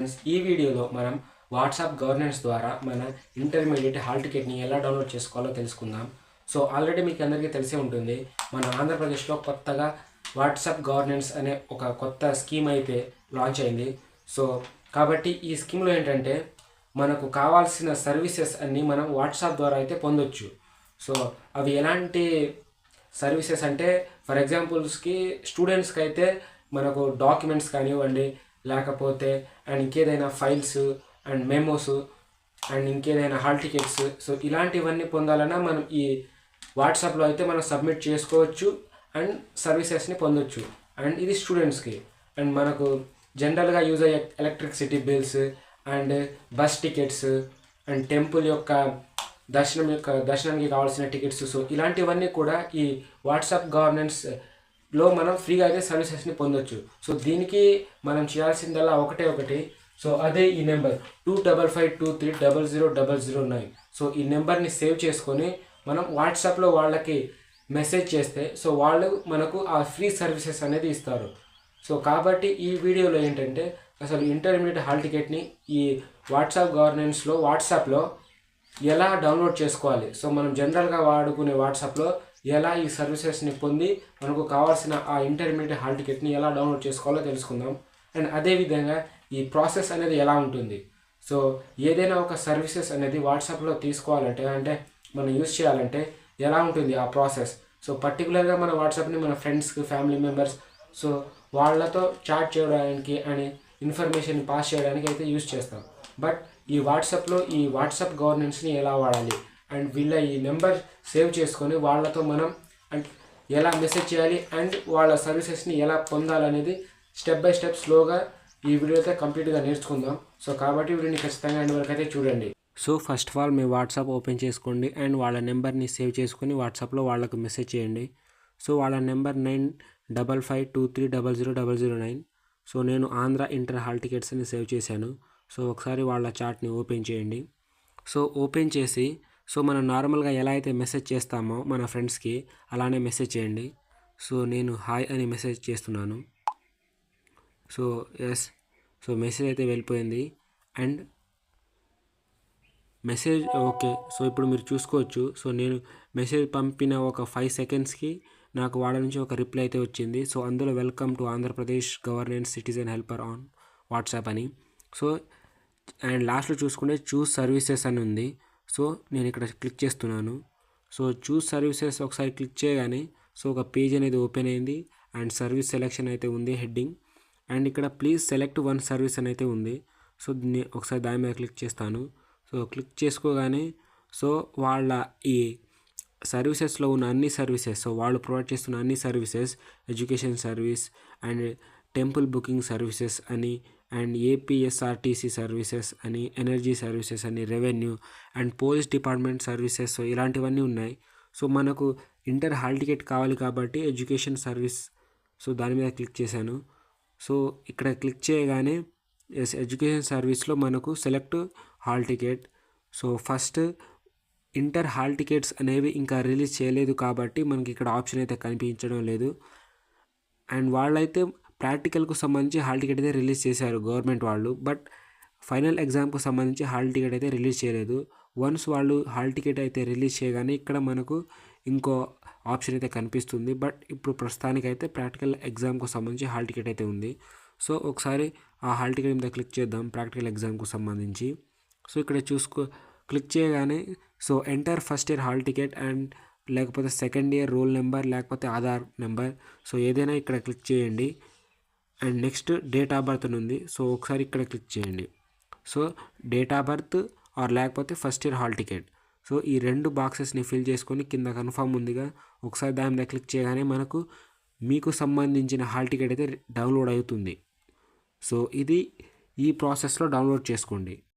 ఈ వీడియోలో మనం వాట్సాప్ గవర్నెన్స్ ద్వారా మన ఇంటర్మీడియట్ హాల్ టికెట్ని ఎలా డౌన్లోడ్ చేసుకోవాలో తెలుసుకుందాం. సో ఆల్రెడీ మీకు అందరికీ తెలిసే ఉంటుంది మన ఆంధ్రప్రదేశ్లో కొత్తగా వాట్సాప్ గవర్నెన్స్ అనే ఒక కొత్త స్కీమ్ అయితే లాంచ్ అయింది. సో కాబట్టి ఈ స్కీమ్లో ఏంటంటే మనకు కావాల్సిన సర్వీసెస్ అన్నీ మనం వాట్సాప్ ద్వారా అయితే పొందొచ్చు. సో అవి ఎలాంటి సర్వీసెస్ అంటే ఫర్ ఎగ్జాంపుల్స్కి స్టూడెంట్స్కి అయితే మనకు డాక్యుమెంట్స్ కానివ్వండి లేకపోతే అండ్ ఇంకేదైనా ఫైల్స్ అండ్ మెమోస్ అండ్ ఇంకేదైనా హాల్ టికెట్స్. సో ఇలాంటివన్నీ పొందాలన్నా మనం ఈ వాట్సాప్లో అయితే మనం సబ్మిట్ చేసుకోవచ్చు అండ్ సర్వీసెస్ని పొందొచ్చు. అండ్ ఇది స్టూడెంట్స్కి. అండ్ మనకు జనరల్గా యూజ్ అయ్యే electricity bills and bus tickets and temple యొక్క దర్శనం యొక్క దర్శనానికి కావాల్సిన టికెట్స్. సో ఇలాంటివన్నీ కూడా ఈ వాట్సాప్ గవర్నెన్స్ లో మనం ఫ్రీగా అయితే సర్వీసెస్ని పొందొచ్చు. సో దీనికి మనం చేయాల్సిందల్లా ఒకటే ఒకటి. సో అదే ఈ number. Two double five two three double zero double zero nine. So ఈ నెంబర్ని సేవ్ చేసుకొని మనం వాట్సాప్లో వాళ్ళకి మెసేజ్ చేస్తే సో వాళ్ళు మనకు ఆ ఫ్రీ సర్వీసెస్ అనేది ఇస్తారు. సో కాబట్టి ఈ వీడియోలో ఏంటంటే అసలు ఇంటర్మీడియట్ హాల్ టికెట్ని ఈ వాట్సాప్ గవర్నెన్స్లో వాట్సాప్లో ఎలా డౌన్లోడ్ చేసుకోవాలి? సో మనం జనరల్గా వాడుకునే వాట్సాప్లో ఎలా ఈ సర్వీసెస్ని పొంది మనకు కావాల్సిన ఆ ఇంటర్మీడియట్ హాల్ టికెట్ని ఎలా డౌన్లోడ్ చేసుకోవాలో తెలుసుకుందాం. అండ్ అదేవిధంగా ఈ ప్రాసెస్ అనేది ఎలా ఉంటుంది. సో ఏదైనా ఒక సర్వీసెస్ అనేది వాట్సాప్లో తీసుకోవాలంటే అంటే మనం యూస్ చేయాలంటే ఎలా ఉంటుంది ఆ ప్రాసెస్? సో పర్టికులర్గా మన వాట్సాప్ని మన ఫ్రెండ్స్కి ఫ్యామిలీ మెంబర్స్ సో వాళ్ళతో చాట్ చేయడానికి అని ఇన్ఫర్మేషన్ పాస్ చేయడానికి అయితే యూస్ చేస్తాం. బట్ ఈ వాట్సాప్లో ఈ వాట్సాప్ గవర్నెన్స్ని ఎలా వాడాలి? అండ్ వీళ్ళ ఈ నెంబర్ సేవ్ చేసుకొని వాళ్ళతో మనం అండ్ ఎలా మెసేజ్ చేయాలి అండ్ వాళ్ళ సర్వీసెస్ని ఎలా పొందాలనేది స్టెప్ బై స్టెప్ స్లోగా ఈ వీడియో అయితే కంప్లీట్గా నేర్చుకుందాం. సో కాబట్టి వీడియోని ఖచ్చితంగా అండ్ వరకు అయితే చూడండి. సో ఫస్ట్ ఆఫ్ ఆల్ మీ వాట్సాప్ ఓపెన్ చేసుకోండి అండ్ వాళ్ళ నెంబర్ని సేవ్ చేసుకొని వాట్సాప్లో వాళ్ళకు మెసేజ్ చేయండి. సో వాళ్ళ number nine double five two three double zero double zero nine. So నేను ఆంధ్ర ఇంటర్ హాల్ టికెట్స్ని సేవ్ చేశాను. సో ఒకసారి వాళ్ళ చార్ట్ని ఓపెన్ చేయండి. సో ఓపెన్ చేసి సో మనం నార్మల్గా ఎలా అయితే మెసేజ్ చేస్తామో మన ఫ్రెండ్స్కి అలానే మెసేజ్ చేయండి. సో నేను హాయ్ అని మెసేజ్ చేస్తున్నాను. సో ఎస్ సో మెసేజ్ అయితే వెళ్ళిపోయింది. అండ్ మెసేజ్ ఓకే సో ఇప్పుడు మీరు చూసుకోవచ్చు. సో నేను మెసేజ్ పంపిన ఒక ఫైవ్ సెకండ్స్కి నాకు వాళ్ళ నుంచి ఒక రిప్లై అయితే వచ్చింది. సో అందులో welcome to Andhra Pradesh governance citizen helper on WhatsApp అని. సో అండ్ లాస్ట్లో చూసుకుంటే చూస్ సర్వీసెస్ అని ఉంది. సో నేను ఇక్కడ క్లిక్ చేస్తున్నాను. సో చూస్ సర్వీసెస్ ఒకసారి క్లిక్ చేయగానే సో ఒక పేజ్ అనేది ఓపెన్ అయింది. అండ్ సర్వీస్ సెలెక్షన్ అయితే ఉంది హెడ్డింగ్. అండ్ ఇక్కడ ప్లీజ్ సెలెక్ట్ వన్ సర్వీస్ అని అయితే ఉంది. సో ఒకసారి దాని మీద క్లిక్ చేస్తాను. సో క్లిక్ చేసుకోగానే సో వాళ్ళ ఈ సర్వీసెస్లో ఉన్న అన్ని సర్వీసెస్ సో వాళ్ళు ప్రొవైడ్ చేస్తున్న అన్ని services education service and temple booking services అని అండ్ ఏపీఎస్ఆర్టీసీ సర్వీసెస్ అని ఎనర్జీ సర్వీసెస్ అని revenue and police department services ఇలాంటివన్నీ ఉన్నాయి. సో మనకు ఇంటర్ హాల్ టికెట్ కావాలి కాబట్టి ఎడ్యుకేషన్ సర్వీస్ సో దాని మీద క్లిక్ చేశాను. సో ఇక్కడ క్లిక్ చేయగానే ఎస్ ఎడ్యుకేషన్ సర్వీస్లో మనకు select hall ticket. So first inter hall tickets అనేవి ఇంకా రిలీజ్ చేయలేదు కాబట్టి మనకి ఇక్కడ ఆప్షన్ అయితే కనిపించడం లేదు. అండ్ వాళ్ళైతే ప్రాక్టికల్కు సంబంధించి హాల్ టికెట్ అయితే రిలీజ్ చేశారు గవర్నమెంట్ వాళ్ళు. బట్ ఫైనల్ ఎగ్జామ్కు సంబంధించి హాల్ టికెట్ అయితే రిలీజ్ చేయలేదు. వన్స్ వాళ్ళు హాల్ టికెట్ అయితే రిలీజ్ చేయగానే ఇక్కడ మనకు ఇంకో ఆప్షన్ అయితే కనిపిస్తుంది. బట్ ఇప్పుడు ప్రస్తుతానికి అయితే ప్రాక్టికల్ ఎగ్జామ్కు సంబంధించి హాల్ టికెట్ అయితే ఉంది. సో ఒకసారి ఆ హాల్ టికెట్ మీద క్లిక్ చేద్దాం ప్రాక్టికల్ ఎగ్జామ్కు సంబంధించి. సో ఇక్కడ చూసుకో క్లిక్ చేయగానే so enter first year hall ticket and లేకపోతే సెకండ్ ఇయర్ రోల్ నెంబర్ లేకపోతే ఆధార్ నెంబర్. సో ఏదైనా ఇక్కడ క్లిక్ చేయండి. And next date of birth అని ఉంది. సో ఒకసారి ఇక్కడ క్లిక్ చేయండి. So date of birth or లేకపోతే first year hall ticket. So ఈ రెండు బాక్సెస్ని ఫిల్ చేసుకొని కింద కన్ఫర్మ్ ఉందిగా. ఒకసారి దాని మీద క్లిక్ చేయగానే మనకు మీకు సంబంధించిన హాల్ టికెట్ అయితే డౌన్లోడ్ అవుతుంది. సో ఇది ఈ ప్రాసెస్లో డౌన్లోడ్ చేసుకోండి.